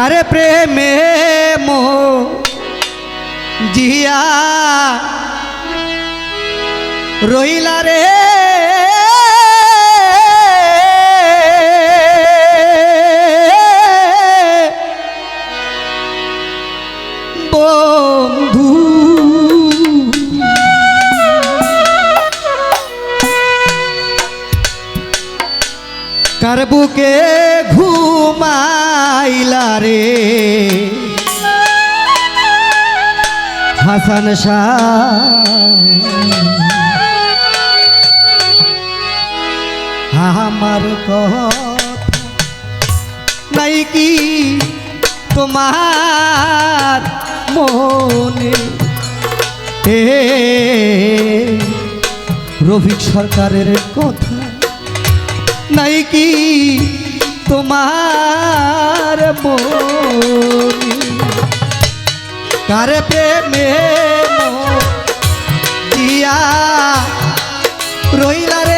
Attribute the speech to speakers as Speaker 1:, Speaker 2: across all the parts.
Speaker 1: কারে প্রেমে মো জিয়া রইলা রে। বন্ধু। কার বুকে ঘুমাইলা রে। হাসান শাহ, আমার নাই কি তোমার মনে? হে রফিক সরকারের কথা নাই কি তোমার মনি। কার প্রেমে দিয়া রইলা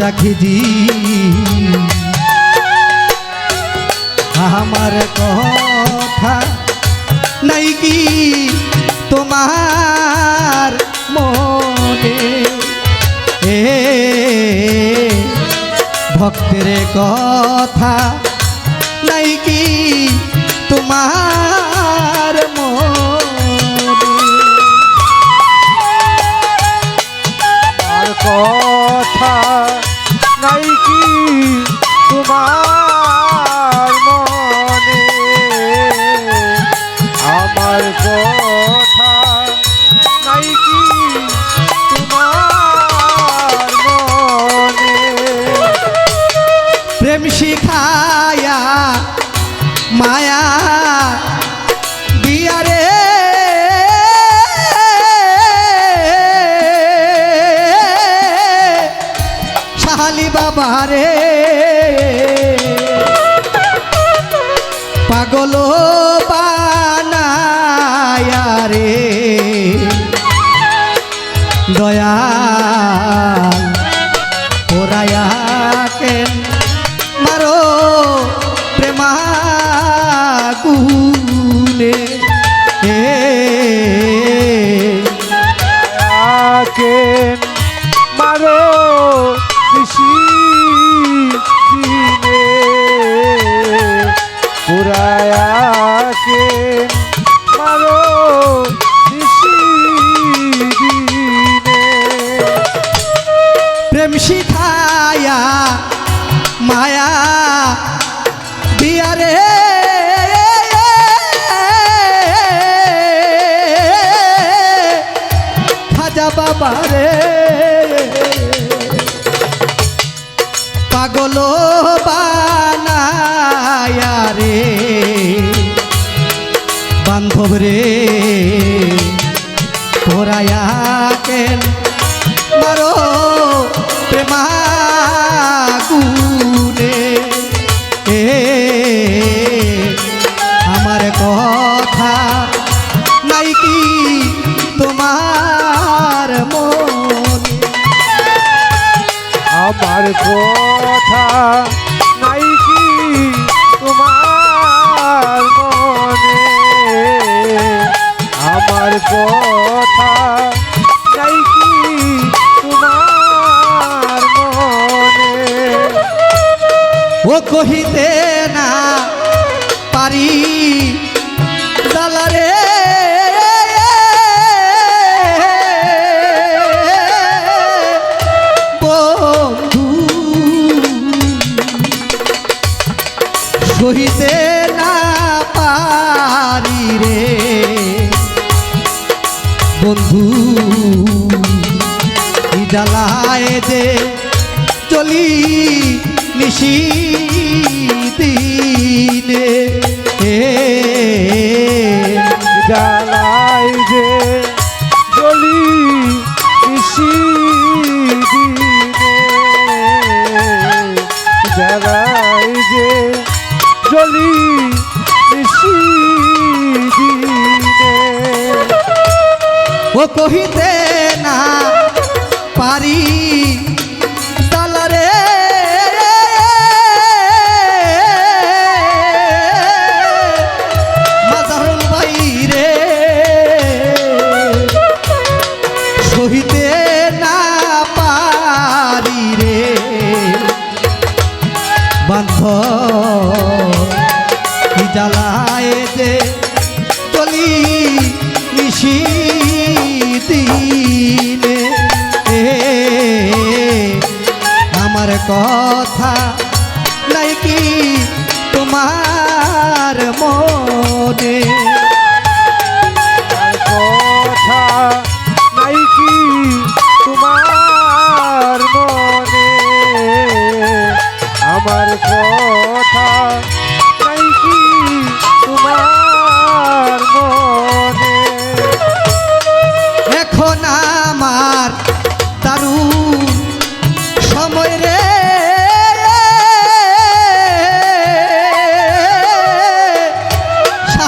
Speaker 1: খাজা খিজি আমার কথা নাই কি তোমার মনে? এ ভক্তের কথা নাই কি তোমার মনে?
Speaker 2: আর কথা তোমার
Speaker 1: দয়াল ওরায়া কেন মারো প্রেমাগুনে হে
Speaker 2: আকেন
Speaker 1: শিখায়া মায়া দিয়ারে খাজা বাবা রে পাগল বানায়া রে। বান্ধব রে তোরায়া কেন মারো মা বন্ধু জ্বালায় যে চলি নিশি দিনে। হে
Speaker 2: জ্বালাই যে চলি নিশি
Speaker 1: ও কহিতে না পারি। কথা নাই কি তোমার মনে?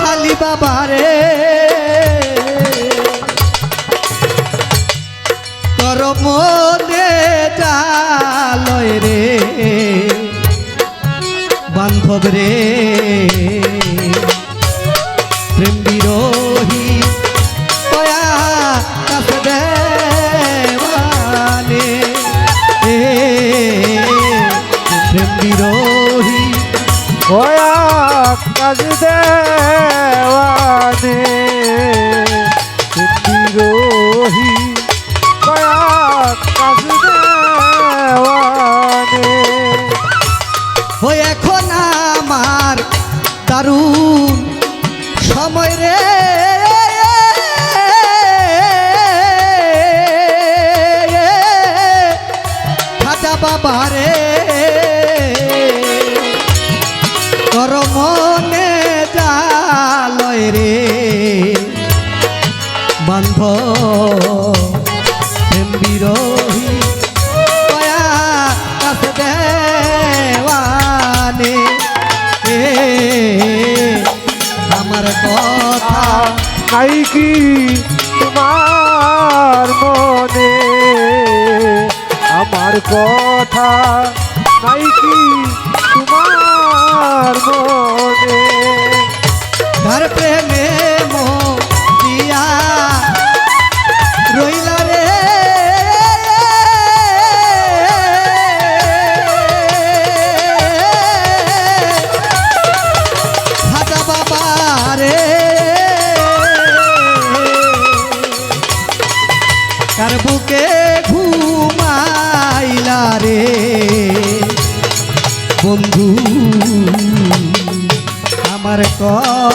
Speaker 1: শাহালি বাবা রে। তোর মনে রে বান্ধব রে। বাবা রে তোর মনে জালয় রে। বান্ধ আমার কথা
Speaker 2: নাই কি? কথা